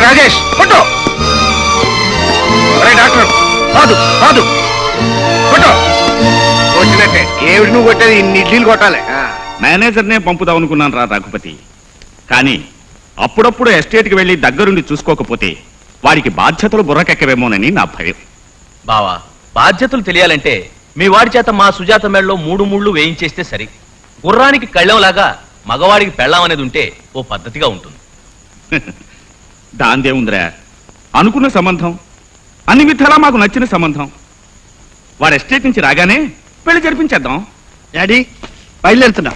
రాజేష్ కొట్టు. ఒరే డాక్టర్ కాదు కాదు. కొట్టు. వచ్చినట్టే ఏమిటి నువ్వు కొట్టేది? ఇన్ని ఇడ్లీలు కొట్టాలి. ఆ. మేనేజర్నే పంపుదాం అనుకున్నాను రా రఘుపతి. కానీ అప్పుడప్పుడు ఎస్టేట్కి వెళ్ళి దగ్గరుండి చూసుకోకపోతే వాడికి బాధ్యతలు బుర్రకెక్కవేమోనని నా భయం. బావా బాధ్యతలు తెలియాలంటే మీ వాడి చేత మా సుజాత మెడలో మూడు ముళ్ళు వేయించేస్తే సరి. గుర్రానికి కళ్ళంలాగా మగవాడికి పెళ్ళం అనేది ఉంటే ఓ పద్ధతిగా ఉంటుంది. దాందేముందిరా అనుకున్న సంబంధం అన్ని విధాలా మాకు నచ్చిన సంబంధం. వాడు ఎస్టేట్ నుంచి రాగానే పెళ్ళి జరిపించేద్దాం. డాడీ బయలుదేరుతున్నా.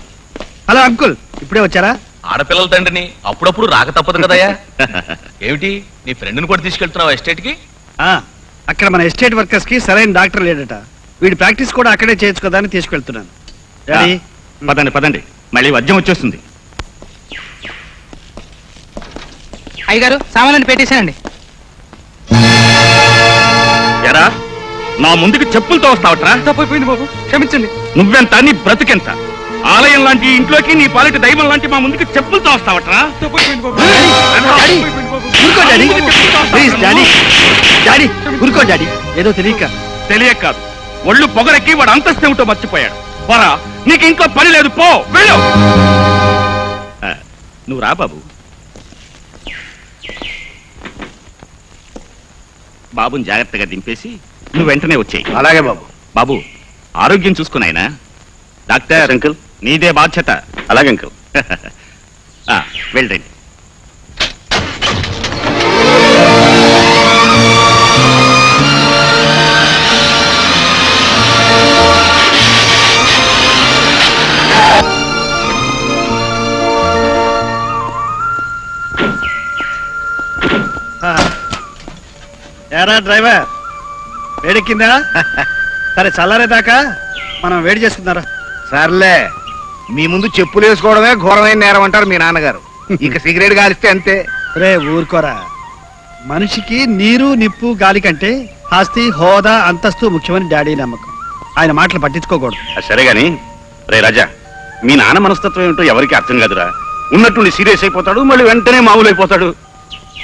హలో అంకుల్ ఇప్పుడే వచ్చారా? ఆడపిల్లల తండ్రిని అప్పుడప్పుడు రాక తప్పదు కదయ్యా. ఏమిటి? నీ ఫ్రెండ్ని కూడా తీసుకెళ్తున్నావు ఎస్టేట్కి ఆ, అక్కడ మన ఎస్టేట్ వర్కర్స్కి సరైన డాక్టర్ లేడట. వీడి ప్రాక్టీస్ కూడా అక్కడే చేయొచ్చు కదా అని తీసుకెళ్తున్నాను. డాడీ పదండి పదండి. మళ్ళీ వద్యం వచ్చేస్తుంది. అయ్యగారు సామాన్లు పెట్టేశానండి. ఎరా నా ముందుకు చెప్పులతో వస్తావట్రా? తప్పైపోయింది బాబు. క్షమించండి. నువ్వెంత? నీ బ్రతుకెంత? ఆలయం లాంటి ఇంట్లోకి నీ పాలిటి దైవం లాంటి మా ముందుకు చెప్పులతో వస్తావట్రా? ఊరుకో డాడీ ప్లీజ్ డాడీ. డాడీ ఊరుకో డాడీ. ఏదో తెలియక. తెలియక కాదు. ఒళ్ళు పొగరెక్కి వాడు అంతస్తు ఏమిటో మర్చిపోయాడు. పోరా నీకు ఇంకో పని లేదు పో వెళ్ళు. ఆ, నువ్వు రా బాబు. బాబుని జాగ్రత్తగా దింపేసి నువ్వు వెంటనే వచ్చేయి. అలాగే బాబు. బాబు ఆరోగ్యం చూసుకున్నాయనా డాక్టర్. అంకుల్ నీదే బాధ్యత. అలాగే అంకుల్. వెళ్ళండి. ఏరా డ్రైవర్? వేడెక్కిందా? సరే చల్లారేదాకా మనం వేడి చేసుకుందారా సర్లే. మీ ముందు చెప్పులు వేసుకోవడమే ఘోరమైన నేరం అంటారు మీ నాన్నగారు. ఇక సిగరెట్ కాలిస్తే అంతే. రే ఊరుకోరా. మనిషికి నీరు నిప్పు గాలి కంటే ఆస్తి హోదా అంతస్తు ముఖ్యమని డాడీ నమ్మకం. ఆయన మాటలు పట్టించుకోకూడదు. ఆ, సరే గాని రే రాజా మీ నాన్న మనస్తత్వం ఏమిటో ఎవరికి అర్థం కాదురా. ఉన్నట్టుండి సీరియస్ అయిపోతాడు మళ్ళీ వెంటనే మామూలు అయిపోతాడు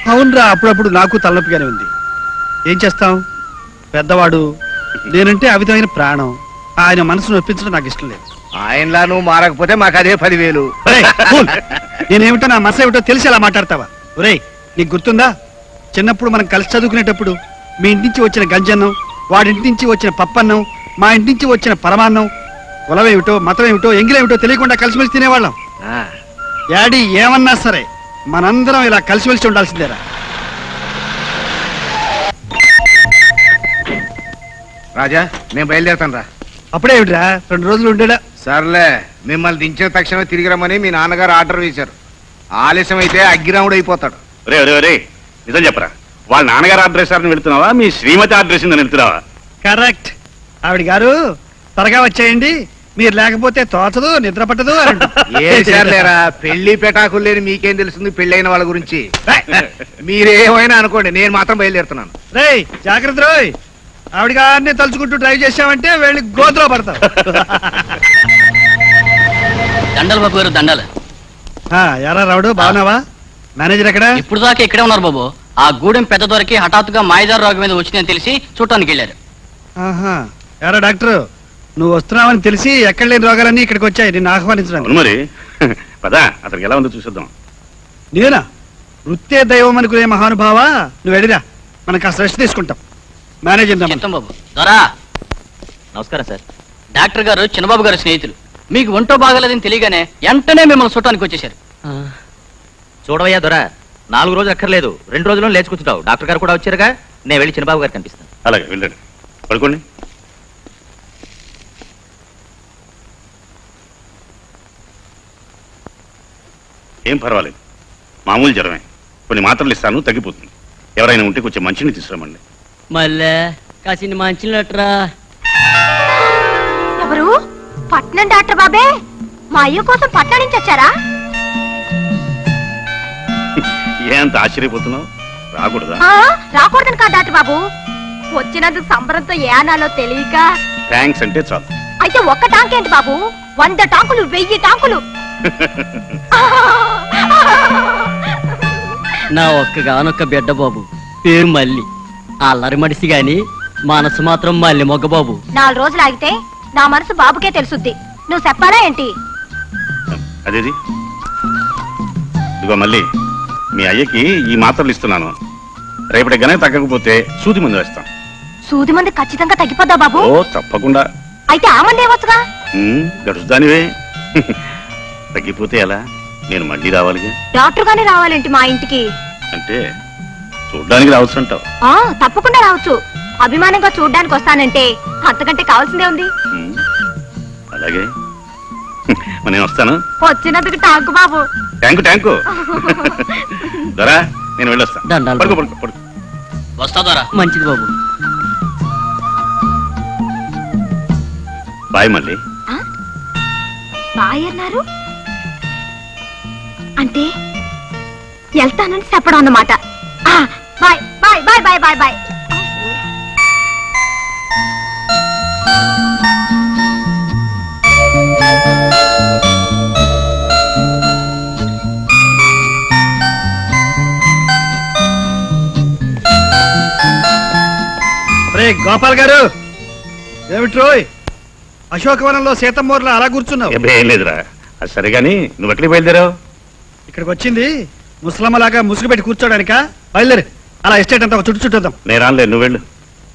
అవునరా అప్పుడప్పుడు నాకు తలనొప్పిగానే ఉంది. ఏం చేస్తాం? పెద్దవాడు నేనంటే అమితమైన ప్రాణం. ఆయన మనసును ఒప్పించడం నాకు ఇష్టం లేదు. ఆయనలా నువ్వు మారకపోతే మాకు అదే పదివేలు. నేనేమిటో నా మనసు ఏమిటో తెలిసి అలా మాట్లాడతావా? ఒరేయ్ నీకు గుర్తుందా? చిన్నప్పుడు మనం కలిసి చదువుకునేటప్పుడు మీ ఇంటి నుంచి వచ్చిన గంజన్నం వాడింటి నుంచి వచ్చిన పప్పన్నం మా ఇంటి నుంచి వచ్చిన పరమాన్నం కులం ఏమిటో మతం ఏమిటో ఎంగిలేమిటో తెలియకుండా కలిసిమెలిసి తినేవాళ్ళం. డాడీ ఏమన్నా సరే మనందరం ఇలా కలిసిమెలిసి ఉండాల్సిందేరా. రాజా నేను బయలుదేరుతాను రా అప్పుడే ఏమిట్రా? రెండు రోజులు ఉండేడా? సర్లే మిమ్మల్ని దించిన తక్షణమే తిరిగి రమ్మని మీ నాన్నగారు ఆర్డర్ వేశారు. ఆలస్యం అయితే అగ్గిరాముడు అయిపోతాడు. రే రే రే నిజం చెప్పరా? వాళ్ళ నాన్నగారు అడ్రస్ అని వెళ్తున్నావా? మీ శ్రీమతి అడ్రస్ అని వెళ్తున్నావా? కరెక్ట్. ఆవిడ గారు త్వరగా వచ్చేయండి. మీరు లేకపోతే తోచదు నిద్ర పట్టదు. ఏ లేరా పెళ్ళి పెటాకులు లేని మీకేం తెలుస్తుంది పెళ్ళైన వాళ్ళ గురించి? మీరేమైనా అనుకోండి నేను మాత్రం బయలుదేరుతున్నాను. రేయ్ జాగ్రత్త రోయ్. ఆవిడ గారిని తలుచుకుంటూ డ్రైవ్ చేసామంటే వెళ్ళి గోతులో పడతాం దండలు బాబు గారు దండలు. ఆ, ఎరా రావుడు బాగున్నావా? మేనేజర్ ఎక్కడ? ఇప్పుడు దాకా ఇక్కడే ఉన్నారు బాబు. ఆ గూడెం పెద్ద దొరికి హఠాత్తుగా మాయదారు రోగం మీద వచ్చిందని తెలిసి చూడటానికి వెళ్ళారు. ఆహా ఎరా డాక్టర్ నువ్వు వస్తున్నావని తెలిసి ఎక్కడ లేని రోగాలన్నీ ఇక్కడికి వచ్చాయి. నిన్ను ఆహ్వానించడానికి. అవును మరి. పదా అతనికి ఎలా ఉందో చూసేద్దాం. నేనా? వృత్తే దైవం అనుకునే మహానుభావ? నువ్వు వెళ్ళిరా. మనం కాస్త రెస్ట్ తీసుకుంటాం. చెప్తాం బాబు దొరా. నమస్కారం సార్. డాక్టర్ గారు చిన్నబాబు గారు స్నేహితులు. మీకు ఒంటో బాగలేదని తెలియగానే వెంటనే మిమ్మల్ని చూడటానికి వచ్చేసారు చూడవయ్యా దొర. నాలుగు రోజులు అక్కర్లేదు. రెండు రోజుల్లో లేచుకుంటావు డాక్టర్ గారు కూడా వచ్చారుగా? నేను వెళ్ళి చిన్నబాబు గారు కనిపిస్తాను. అలాగే వెళ్ళండి. పడుకోండి. ఏం పర్వాలేదు. మామూలు జ్వరమే. కొన్ని మాత్రలు ఇస్తాను తగ్గిపోతుంది. ఎవరైనా ఉంటే కొంచెం మంచిని తీసుకురమండి మళ్ళా కాసిన మంచినట్రా. ఎవరు? పట్నం డాక్టర్ బాబే? మా అయ్య కోసం పట్నం నుంచి వచ్చారా? ఏ అంత ఆశ్చర్యపోతున్నావు? రాకూడదా? ఆ, రాకూడదని కాదు డాక్టర్ బాబు. వచ్చినందుకు సంబరంతో ఏ అనాలో తెలియక. థ్యాంక్స్ అంటే చాలు. అయితే ఒక్క టాంక్ ఏంటి బాబు? వంద టాంకులు వెయ్యి టాంకులు. నా ఒక్కగానొక్క బిడ్డ బాబు. పేరు మల్లి. అల్లరి మడిసి గాని మనసు మాత్రం మల్లి మొగ్గ బాబు నాలుగు రోజులు ఆగితే నా మనసు బాబుకే తెలుసుద్ది. నువ్వు చెప్పాలా ఏంటి? అదేది? ఇదిగో మళ్ళీ మీ అయ్యకి ఈ మాత్రలు ఇస్తున్నాను. రేపటి గనే తగ్గకపోతే సూది మందు వేస్తాం. సూది మంది ఖచ్చితంగా తగ్గిపోద్దా బాబు? ఓ తప్పకుండా. అయితే ఆ మంది ఏమొచ్చుగా ఉమ్, గడుచుదానివే తగ్గిపోతే ఎలా? నేను మళ్ళీ రావాలిగా. డాక్టర్ గానే రావాలేంటి మా ఇంటికి? అంటే చూడ్డానికి రావచ్చు అంటావు ఆ తప్పకుండా రావచ్చు. అభిమానంగా చూడ్డానికి వస్తానంటే అంతకంటే కావాల్సిందే ఉంది. ఉమ్, అలాగే. మరి నేను వస్తాను. వచ్చినందుకు టాంకు బాబు. ట్యాంకు ట్యాంకు దొరా నేను వెళ్ళొస్తా. దండాలు. పడుకో పడుకో పడుకో. వస్తా ద్వారా మంచిది బాబు. బాయ్ మళ్ళీ. బాయ్ అన్నారు? అంటే వెళ్తానని చెప్పడం అన్నమాట. Bye bye bye bye bye bye రే గోపాల్ గారు. ఏమిటి రోయ్? అశోకవనంలో సీతమ్మూర్లో అలా కూర్చున్నావు. ఏం ఏం లేదురా. అది సరే కానీ నువ్వు ఎక్కడికి బయలుదేరావు? ఇక్కడికి వచ్చింది ముసలమ్మలాగా ముసుగు పెట్టి కూర్చోడానికా? బయలుదేరు. అలా ఎస్టేట్ అంతా చుట్టు చుట్టూద్దాం. నేను రానులే నువ్వు వెళ్ళు.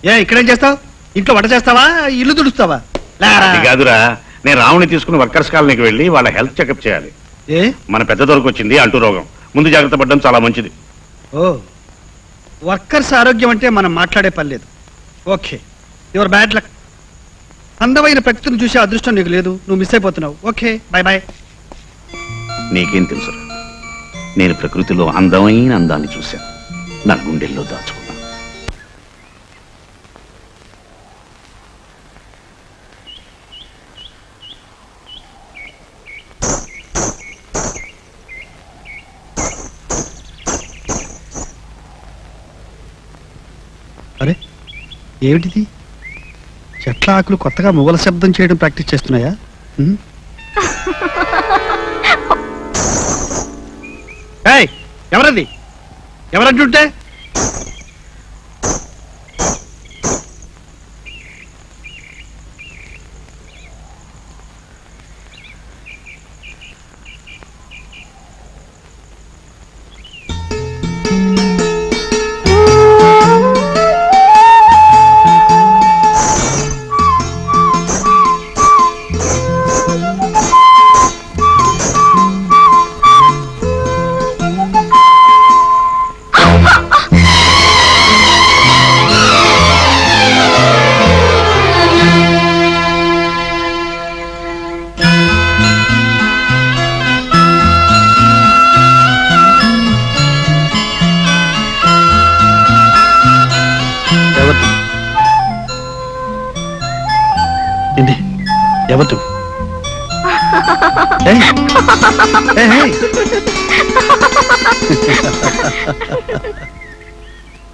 ఏ ఇక్కడేం చేస్తావు? ఇంట్లో వంట చేస్తావా? ఇల్లు తుడుస్తావా. అది కాదురా. నేను రావుని తీసుకుని వర్కర్స్ కాలనీకి వెళ్ళి వాళ్ళ హెల్త్ చెకప్ చేయాలి. ఏ? మన పెద్ద దొరకు వచ్చింది అంటూ రోగం. ముందు జాగ్రత్త పడడం చాలా మంచిది. ఓ. వర్కర్స్ ఆరోగ్యం అంటే మనం మాట్లాడే పని లేదు. ఓకే. Your bad luck. అందమైన ప్రకృతిని చూసే అదృష్టం నీకు లేదు. నువ్వు మిస్ అయిపోతున్నావు. ఓకే బాయ్ బాయ్ నీకేం తెలుసురా? నేను ప్రకృతిలో అందమైన అందాన్ని చూశాను. నా గుండెల్లో దాచుకున్నాను. అరే ఏమిటిది? చెట్ల ఆకులు కొత్తగా మొగల శబ్దం చేయడం ప్రాక్టీస్ చేస్తున్నాయా? ఎవరది? ఎవరంటుంటే? ఎవరు ఏయ్, ఏయ్, ఏయ్.